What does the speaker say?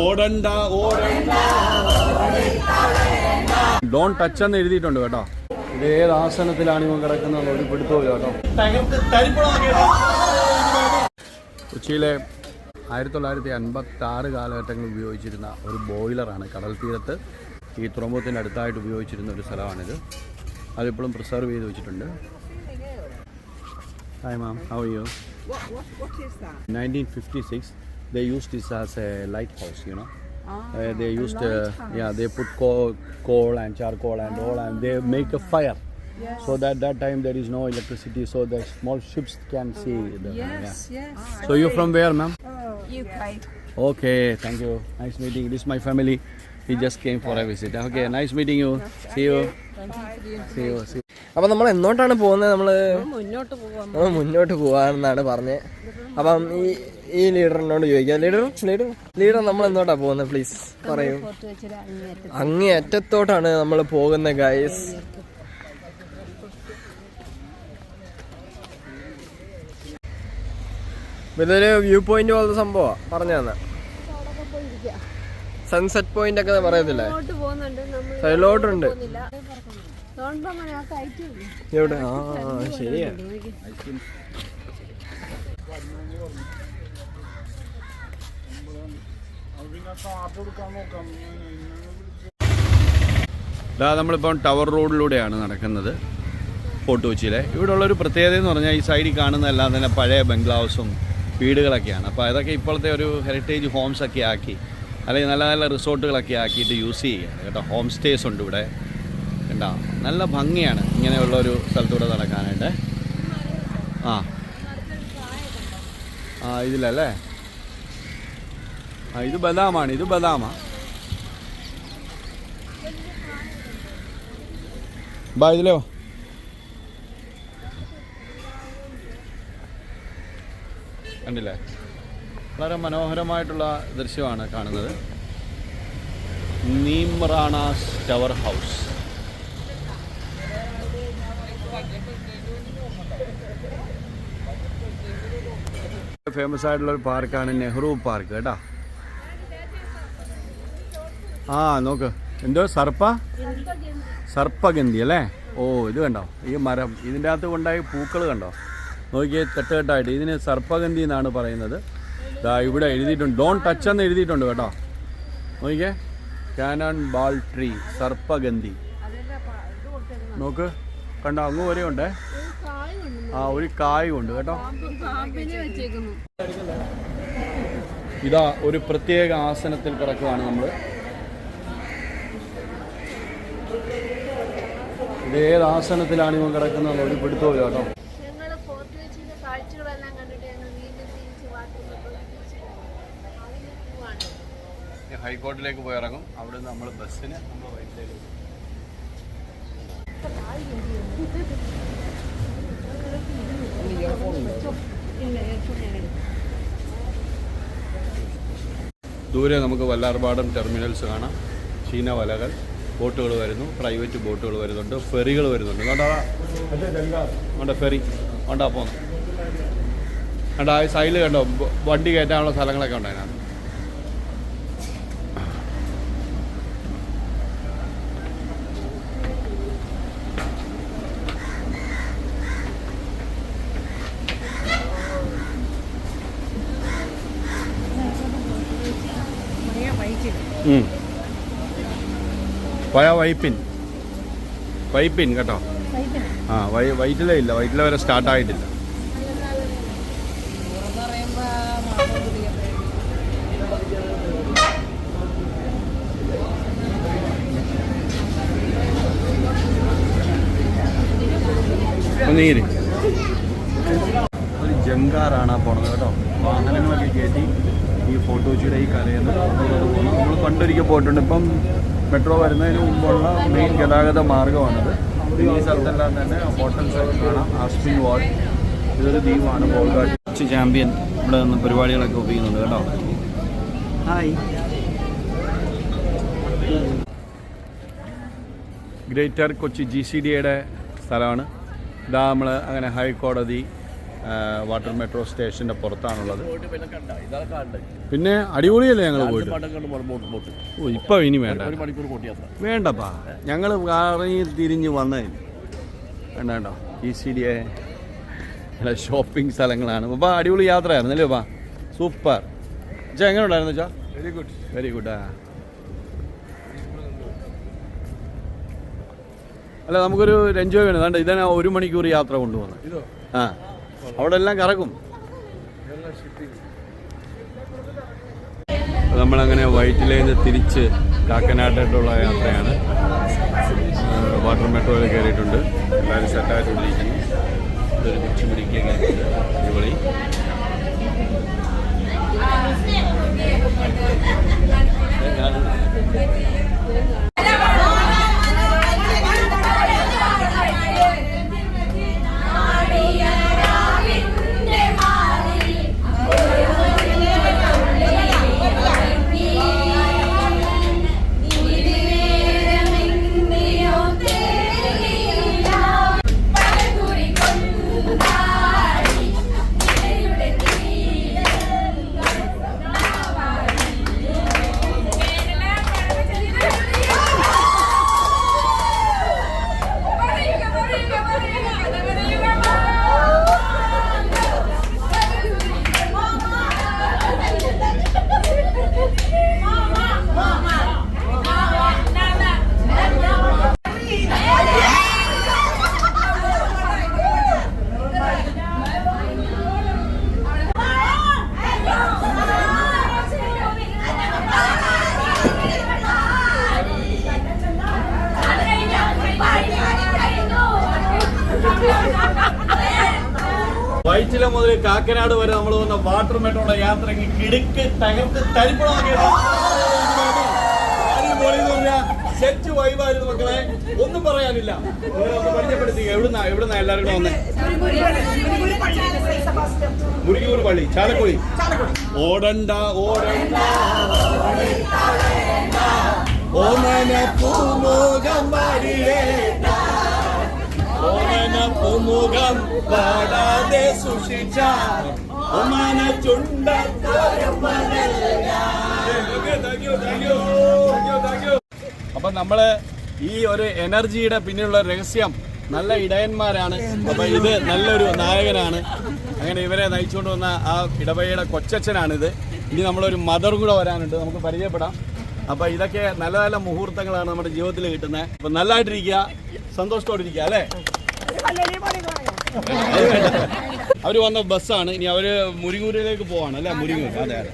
ഓടണ്ട ഓടണ്ട. Don't touch എന്ന് എഴുതിയിട്ടുണ്ട് കേട്ടോ. ഇത് ഏത് ആസനത്തിലാണ് ഇവൻ കിടക്കുന്നത് ഒരു പിടുത്തമില്ല കേട്ടോ. കൊച്ചിയിലെ ആയിരത്തി തൊള്ളായിരത്തി അൻപത്തി ആറ് കാലഘട്ടങ്ങളിൽ ഉപയോഗിച്ചിരുന്ന ഒരു ബോയിലറാണ് കടൽ തീരത്ത് ഈ തുറമുഖത്തിന്റെ അടുത്തായിട്ട് ഉപയോഗിച്ചിരുന്ന ഒരു സ്ഥലമാണിത്. അതിപ്പോഴും പ്രിസർവ് ചെയ്ത് വെച്ചിട്ടുണ്ട്. Hi ma'am how you nineteen fifty six is that? 1956 they use this as a lighthouse you know Ah, uh, they used uh, yeah they put coal, coal and charcoal and all and they make a fire Yes. so that that time there is no electricity so the small ships can see the Yes, yes. yeah. so you from where ma'am Oh, UK. okay thank you nice meeting this is my family he just came for a visit okay nice meeting you see you see you see അപ്പൊ നമ്മൾ എന്നോട്ടാണ് പോകുന്നത് നമ്മൾ മുന്നോട്ട് പോകാം മുന്നോട്ട് പോകാമെന്നാണ് പറഞ്ഞത് അപ്പം ഈ ഈ ലീഡറിനോട് ചോദിക്കാം. ലീഡർ ലീഡർ ലീഡർ നമ്മൾ എന്തോട്ടാ പോകുന്നത് പ്ലീസ് പറയൂ. അങ്ങേ അറ്റത്തോട്ടാണ് നമ്മൾ പോകുന്ന ഗൈസ് ഇതൊരു വ്യൂ പോയിന്റ് പോലത്തെ സംഭവമാണ് പറഞ്ഞു തന്നെ. സൺസെറ്റ് പോയിന്റ് ഒക്കെ പറയത്തില്ലേ? സൈഡിലോട്ടുണ്ട്. എവിടെ? ആ ശരിയാ. ഇതാ നമ്മളിപ്പം ടവർ റോഡിലൂടെയാണ് നടക്കുന്നത് ഫോർട്ട് കൊച്ചിയിലെ ഇവിടെ ഉള്ളൊരു പ്രത്യേകത എന്ന് പറഞ്ഞാൽ ഈ സൈഡിൽ കാണുന്ന എല്ലാം തന്നെ പഴയ ബംഗ്ലാവ്സും വീടുകളൊക്കെയാണ്. അപ്പോൾ അതൊക്കെ ഇപ്പോഴത്തെ ഒരു ഹെറിറ്റേജ് ഹോംസ് ഒക്കെ ആക്കി അല്ലെങ്കിൽ നല്ല നല്ല റിസോർട്ടുകളൊക്കെ ആക്കിയിട്ട് യൂസ് ചെയ്യുകയാണ്. കേട്ടോ ഹോം സ്റ്റേസ് ഉണ്ട് ഇവിടെ. കണ്ടോ? നല്ല ഭംഗിയാണ് ഇങ്ങനെയുള്ള ഒരു സ്ഥലത്തൂടെ നടക്കാനായിട്ട്. ആ ആ ഇതിലല്ലേ? ആ ഇത് ബദാമാണ് ഇത് ബദാമാ. ബാ ഇതിലോ. കണ്ടില്ലേ? വളരെ മനോഹരമായിട്ടുള്ള ദൃശ്യമാണ് കാണുന്നത്. നീംറാണാസ് ടവർ ഹൗസ്. ഫേമസ് ആയിട്ടുള്ള ഒരു പാർക്കാണ് നെഹ്റു പാർക്ക് കേട്ടോ? ആ നോക്ക്. എന്തോ സർപ്പ? സർപ്പഗന്ധി അല്ലേ? ഓ ഇത് കണ്ടോ? ഈ മരം ഇതിന്റെ അകത്ത് കൊണ്ടായി പൂക്കൾ കണ്ടോ? നോക്കിയേ തെട്ടുകെട്ടായിട്ട്. ഇതിന് സർപ്പഗന്ധി എന്നാണ് പറയുന്നത്. ദാ ഇവിടെ എഴുതിയിട്ടുണ്ട്. ഡോൺ ടച്ച് എന്ന് എഴുതിയിട്ടുണ്ട് കേട്ടോ. നോക്കിയേ. കാനോൺ ബാൾ ട്രീ സർപ്പഗന്ധി. നോക്ക്. കണ്ടോ അങ്ങ് വരെയുണ്ടേ ആ ഒരു കായും ഉണ്ട് കേട്ടോ. ഇതാ ഒരു പ്രത്യേക ആസനത്തിൽ കിടക്കുവാണ് നമ്മൾ ഇത് ഏത് ആസനത്തിലാണ് ഇവൻ കിടക്കുന്നത്? ഒരു പിടുത്തോ കേട്ടോ. ഹൈക്കോർട്ടിലേക്ക് പോയി ഇറങ്ങും. അവിടെ നമ്മൾ ബസ്സിന് നമ്മൾ വൈകിട്ടേക്ക്. ദൂരെ നമുക്ക് വല്ലാർപാടം ടെർമിനൽസ് കാണാം. ചീന വലകൾ ബോട്ടുകൾ വരുന്നു. പ്രൈവറ്റ് ബോട്ടുകൾ വരുന്നുണ്ട്. ഫെറികൾ വരുന്നുണ്ട്. വേണ്ട ഫെറി വേണ്ട പോകുന്നു വേണ്ട സൈഡിൽ കണ്ടോ വണ്ടി കയറ്റാനുള്ള സ്ഥലങ്ങളൊക്കെ ഉണ്ട് അതിനകത്ത്? പഴ വൈപ്പിൻ. വൈപ്പിൻ കേട്ടോ. ആ വൈ വൈറ്റില ഇല്ല. വൈറ്റില വരെ സ്റ്റാർട്ടായിട്ടില്ല ആയിട്ടില്ല. ഒരു ജങ്കാറാണ് ആ പോണത് കേട്ടോ. വാഹനങ്ങളൊക്കെ കയറ്റി ഈ ഫോട്ടോജിയുടെ ഈ കരയെന്ന് നമ്മൾ പണ്ടൊരിക്കൽ പോയിട്ടുണ്ട്. ഇപ്പം മെട്രോ വരുന്നതിന് മുമ്പുള്ള മെയിൻ ഗതാഗത മാർഗമാണിത് ഈ സ്ഥലത്തെല്ലാം തന്നെ ഹോട്ടൽ കാണാം. ആസ്പിൻ വാൾ ഇതൊരു ദ്വീപാണ് ബോൾഗാട്ട് കൊച്ചി ചാമ്പ്യൻ ഇവിടെ നിന്ന് പരിപാടികളൊക്കെ ഉപയോഗിക്കുന്നുണ്ട് കേട്ടോ. Hi greater Kochi G C ഡിയുടെ സ്ഥലമാണ്. ഇതാ നമ്മൾ അങ്ങനെ ഹൈക്കോടതി വാട്ടർ മെട്രോ സ്റ്റേഷന്റെ പുറത്താണുള്ളത്. പിന്നെ അടിപൊളിയല്ലേ ഞങ്ങൾ പോയിട്ട്? ഓ ഇപ്പം ഇനി വേണ്ട. വേണ്ടപ്പാ. ഞങ്ങൾ കറങ്ങി തിരിഞ്ഞ് വന്നതിന്. വേണ്ട വേണ്ട. ഇ സി ഡി എല്ലാ ഷോപ്പിംഗ് സ്ഥലങ്ങളാണ്. അപ്പോൾ അടിപൊളി യാത്രയായിരുന്നു അല്ലേ പാ സൂപ്പർ. ചാ എങ്ങനെ ഉണ്ടായിരുന്നു ചാ വെരി ഗുഡ് വെരി ഗുഡ് ആ. അല്ല നമുക്കൊരു എൻജോയ് വേണം. വേണ്ട ഇതാണ് ഒരു മണിക്കൂർ യാത്ര കൊണ്ടുപോകുന്നത്. ആ. അവിടെ എല്ലാം കറക്കും നമ്മളങ്ങനെ വൈറ്റിലേന്ന് തിരിച്ച് കാക്കനാട്ടായിട്ടുള്ള യാത്രയാണ്. വാട്ടർ മെട്രോയിൽ കയറിയിട്ടുണ്ട്. എല്ലാവരും സെറ്റായിട്ടുണ്ടിരിക്കുന്നു ഇതൊരു പിടിച്ചു പിടിക്കുക അടിപൊളി. വൈറ്റില മുതൽ കാക്കനാട് വരെ നമ്മൾ വന്ന വാട്ടർ മെട്രോയുടെ യാത്രയ്ക്ക് കിടുക്ക് തകർത്ത് തരിപ്പണമാക്കിയ സെറ്റ് വൈബായിരുന്നു മക്കളെ. ഒന്നും പറയാനില്ല. പരിചയപ്പെടുത്തി. എവിടുന്നാ എവിടുന്നാ എല്ലാവരും കൂടെ വന്നേ? മുരികൂർ പള്ളി ചാലക്കുടി. ഓടണ്ട ഓടണ്ട. ഓമന പാടാതെ സൂക്ഷിച്ച ഒമാന അപ്പൊ നമ്മൾ ഈ ഒരു എനർജിയുടെ പിന്നിലുള്ള രഹസ്യം നല്ല ഇടയന്മാരാണ്. അപ്പൊ ഇത് നല്ലൊരു നായകനാണ്. അങ്ങനെ ഇവരെ നയിച്ചുകൊണ്ട് വന്ന ആ ഇടവകയുടെ കൊച്ചച്ഛനാണിത്. ഇനി നമ്മളൊരു മദർ കൂടെ വരാനുണ്ട്. നമുക്ക് പരിചയപ്പെടാം. അപ്പൊ ഇതൊക്കെ നല്ല നല്ല മുഹൂർത്തങ്ങളാണ് നമ്മുടെ ജീവിതത്തിൽ കിട്ടുന്നത്. അപ്പൊ നല്ലതായിട്ടിരിക്കുക സന്തോഷത്തോടെ ഇരിക്കുക അല്ലേ? അവർ വന്ന ബസ്സാണ്. ഇനി അവർ മുരിങ്ങൂരിലേക്ക് പോവാണ്. അല്ലേ? മുരിങ്ങൂർ. അതെ അതെ.